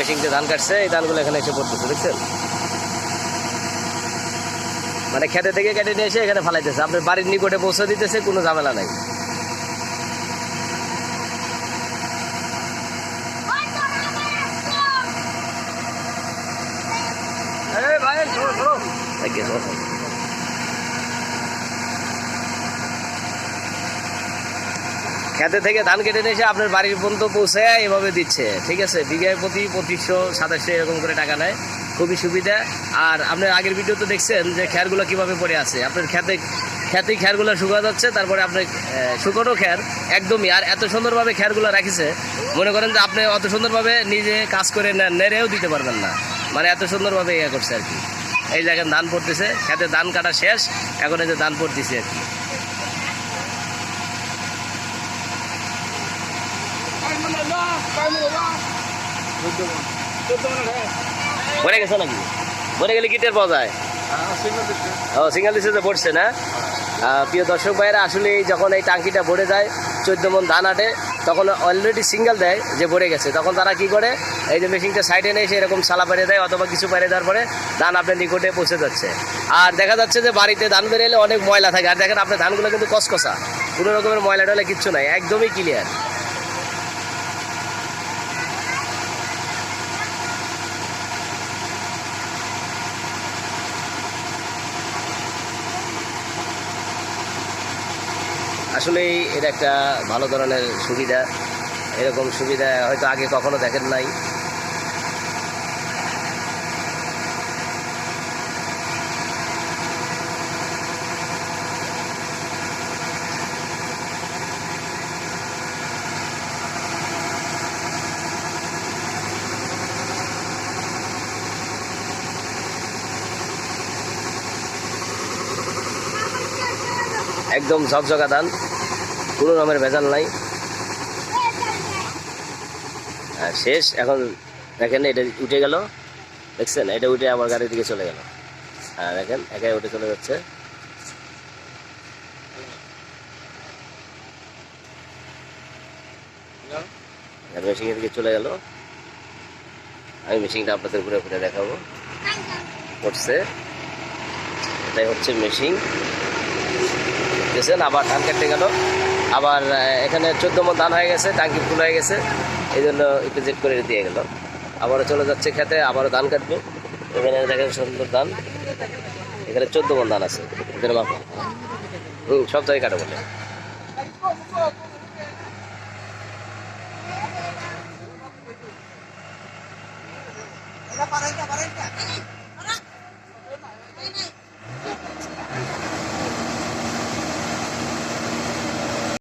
মেশিনতে ধান কাটছে, এই ধানগুলো এখানে এসে পড়তেছে, দেখছেন? মানে খেতে থেকে কেটে নিয়ে এসে এখানে ফালাইতেছে। আপনার বাড়ির নিকটে পৌঁছে দিতেছে, কোনো ঝামেলা নাই। Thank খেতে থেকে ধান কেটে নিয়ে এসে আপনার বাড়ির পর্যন্ত পৌঁছে এভাবে দিচ্ছে। ঠিক আছে? বিঘায় প্রতি পঁচিশশো সাতাশশো এরকম করে টাকা নেয়। খুবই সুবিধা। আর আপনার আগের ভিডিও তো দেখছেন যে খ্যারগুলো কীভাবে পড়ে আছে। আপনার খেতে খেতেই খ্যারগুলো শুকা যাচ্ছে তারপরে আপনার আহ, শুকনো খ্যার একদমই আর এত সুন্দরভাবে খ্যারগুলো রাখিছে মনে করেন যে আপনি অত সুন্দরভাবে নিজে কাজ করে নেড়েও দিতে পারবেন না। মানে এত সুন্দরভাবে ইয়ে করছে আর কি। এই জায়গায় ধান পড়তেছে খেতে ধান কাটা শেষ এখন এই যে ধান পড়তেছে আর কি। মরে গেছে নাকি? মরে গেলে কি টের পাওয়া যায়? ও, সিঙ্গেল পড়ছে না? প্রিয় দর্শক ভাইয়েরা, আসলে যখন এই টাঙ্কিটা ভরে যায়, চোদ্দ মন ধান আটে, তখন অলরেডি সিঙ্গেল দেয় যে ভরে গেছে। তখন তারা কি করে? এই যে মেশিনটা সাইডে নিয়ে এসে এরকম সালা পেরে দেয় অথবা কিছু পেরে দেওয়ার পরে ধান আপনার নিকটে পৌঁছে যাচ্ছে। আর দেখা যাচ্ছে যে বাড়িতে ধান বেরিয়ে এলে অনেক ময়লা থাকে। আর দেখেন, আপনার ধানগুলো কিন্তু কসকসা কোনো রকমের ময়লা টয়লা কিচ্ছু নাই, একদমই ক্লিয়ার আসলেই এটা একটা ভালো ধরনের সুবিধা। এরকম সুবিধা হয়তো আগে কখনো দেখেন নাই। একদম ঝকঝকা ধান। কোনো রকমের ভেজাল নাই। শেষ, এখন দেখেন এটা উঠে গেল। দেখছেন? এটা উঠে আমার গাড়ির দিকে চলে গেল। হ্যাঁ দেখেন, একাই উঠে চলে যাচ্ছে। মেশিনের দিকে চলে গেল। আমি মেশিনটা আপনাদের ঘুরে ঘুরে দেখাবো। করছে এটাই হচ্ছে মেশিন। দেখছেন আবার ধান কাটতে গেল। আবার এখানে চোদ্দ মন ধান হয়ে গেছে, টাঙ্কি ফুল হয়ে গেছে এই জন্য চেক করে দিয়ে গেল। আবারও চলে যাচ্ছে খেতে, আবারও ধান কাটবে। এখানে দেখেন সুন্দর ধান। এখানে চোদ্দ মন ধান আছে, এদের হুম, সব জায়গায় কাটা বলে.